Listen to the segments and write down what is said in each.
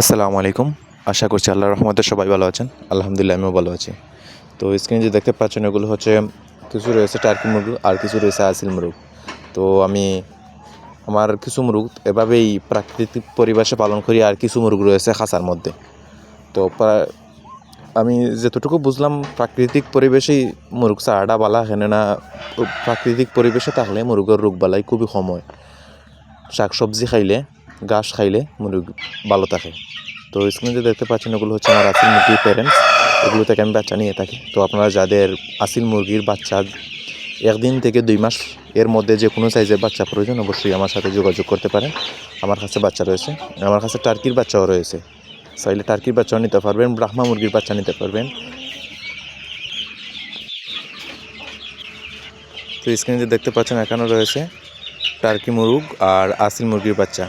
আসসালামু আলাইকুম। আশা করছি আল্লাহ রহমতে সবাই ভালো আছেন। আলহামদুলিল্লাহ, আমিও ভালো আছি। তো স্ক্রিনে যে দেখতে পাচ্ছেন, এগুলো হচ্ছে কিছু রয়েছে টার্কি মুরগ আর কিছু রয়েছে আসিল মুরগ। তো আমি আমার কিছু মুরগ এভাবেই প্রাকৃতিক পরিবেশে পালন করি আর কিছু মুরগ রয়েছে খাঁচার মধ্যে। তো আমি যতটুকু বুঝলাম, প্রাকৃতিক পরিবেশেই মুরগ চারাটা বালা হেনে না, প্রাকৃতিক পরিবেশে থাকলে মুরগের রোগ বালাই খুবই কম হয়। শাক সবজি খাইলে ঘাস খাইলে মুরগ ভালো থাকে। তো স্ক্রিনে যে দেখতে পাচ্ছেন ওগুলো হচ্ছে আমার আসিল মুরগির প্যারেন্টস এগুলো থেকে আমি বাচ্চা নিয়ে থাকি। তো আপনারা যাদের আসিল মুরগির বাচ্চা একদিন থেকে দুই মাস এর মধ্যে যে কোনো সাইজের বাচ্চা প্রয়োজন, অবশ্যই আমার সাথে যোগাযোগ করতে পারেন। আমার কাছে বাচ্চা রয়েছে। আমার কাছে টার্কির বাচ্চাও রয়েছে। চাইলে টার্কির বাচ্চাও নিতে পারবেন, ব্রাহ্মা মুরগির বাচ্চা নিতে পারবেন। তো স্ক্রিনে যে দেখতে পাচ্ছেন এখানে রয়েছে টার্কি মুরগ আর আসিল মুরগির বাচ্চা।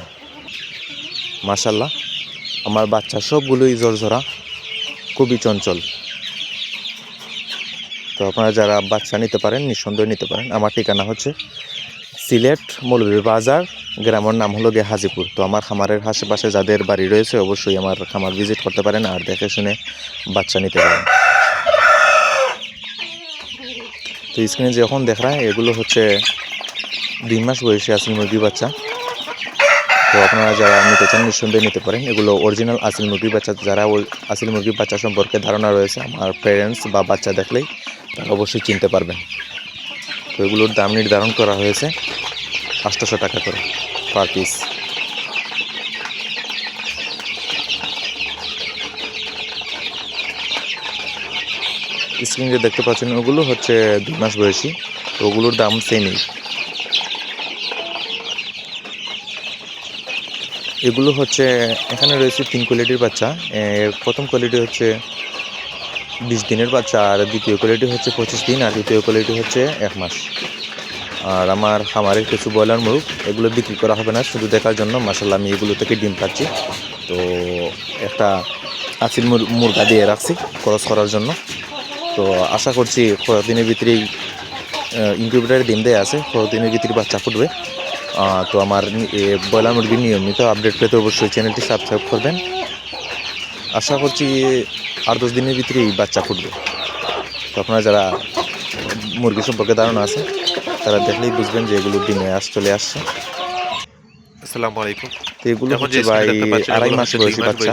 মাশাল্লাহ। আমার বাচ্চা সবগুলোই ঝরঝরা, খুবই চঞ্চল। তো আপনারা যারা বাচ্চা নিতে পারেন, নিঃসন্দেহে নিতে পারেন। আমার ঠিকানা হচ্ছে সিলেট মৌলভীবাজার, গ্রামের নাম হলো গিয়ে হাজিপুর। তো আমার খামারের আশেপাশে যাদের বাড়ি রয়েছে, অবশ্যই আমার খামার ভিজিট করতে পারেন আর দেখে শুনে বাচ্চা নিতে পারেন। তো স্ক্রিনে যখন দেখা হয় এগুলো হচ্ছে দুই মাস বয়সী আসল মুরগি বাচ্চা। তো আপনারা যারা নিতে চান, নিঃসন্দেহে নিতে পারেন। এগুলো অরিজিনাল আসিল মুরগির বাচ্চা, যারা ওই আসিল মুরগির বাচ্চা সম্পর্কে ধারণা রয়েছে, আমার প্যারেন্টস বা বাচ্চা দেখলেই তারা অবশ্যই চিনতে পারবেন। তো এগুলোর দাম নির্ধারণ করা হয়েছে আটশোশো টাকা করে পার পিস স্ক্রিনে দেখতে পাচ্ছেন, ওগুলো হচ্ছে দুই মাস বয়সী ওগুলোর দাম সেমই এগুলো হচ্ছে, এখানে রয়েছে তিন কোয়ালিটির বাচ্চা। প্রথম কোয়ালিটি হচ্ছে বিশ দিনের বাচ্চা, আর দ্বিতীয় কোয়ালিটি হচ্ছে পঁচিশ দিন, আর তৃতীয় কোয়ালিটি হচ্ছে এক মাস। আর আমার খামারের কিছু ব্রয়লার মুরগ, এগুলো বিক্রি করা হবে না, শুধু দেখার জন্য। মাসাল্লাহ আমি এগুলো থেকে ডিম পাচ্ছি তো একটা মুর- মুরগা দিয়ে রাখছি খরচ করার জন্য। তো আশা করছি কয়েকদিনের ভিতরেই ইনকিউবেটারে ডিম দেয়া আছে কয়েকদিনের ভিতরে বাচ্চা ফুটবে। তো আমার ব্রয়লার মুরগির নিয়মিত আপডেট পেতে অবশ্যই চ্যানেলটি সাবস্ক্রাইব করবেন। আশা করছি আর দশ দিনের ভিতরেই বাচ্চা ফুটবে। তো আপনারা যারা মুরগি সম্পর্কে ধারণা আছে, তারা দেখলেই বুঝবেন যে এগুলো ডিমে আস চলে আসছে। আসসালামু আলাইকুম। তো এগুলো হচ্ছে ভাই আড়াই মাস বয়সী বাচ্চা।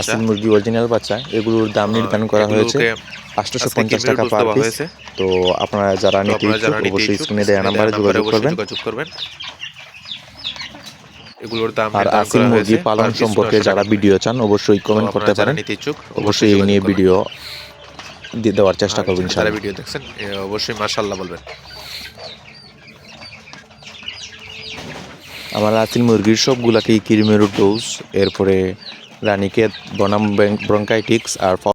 আসিল মুরগি অরিজিনাল বাচ্চা। এগুলোর দাম নির্ধারণ করা হয়েছে আটশোশো পঞ্চাশ টাকা পার পিস তো আপনারা যারা নিতে ইচ্ছুক অবশ্যই স্ক্রিনে দেওয়া নাম্বারে যোগাযোগ করবেন। এগুলোর দাম আর আসিল মুরগি পালন সম্পর্কে যারা ভিডিও চান অবশ্যই কমেন্ট করতে পারেন। অবশ্যই এই নিয়ে ভিডিও দেওয়ার চেষ্টা করবেন ইনশাআল্লাহ। ভিডিও দেখছেন অবশ্যই মাশাআল্লাহ বলবেন। আমার আসিল মুরগির সবগুলাকেই কিরিমের ডোজ এরপরে রানিকেত বনাম ব্রঙ্কাইটিক্স আর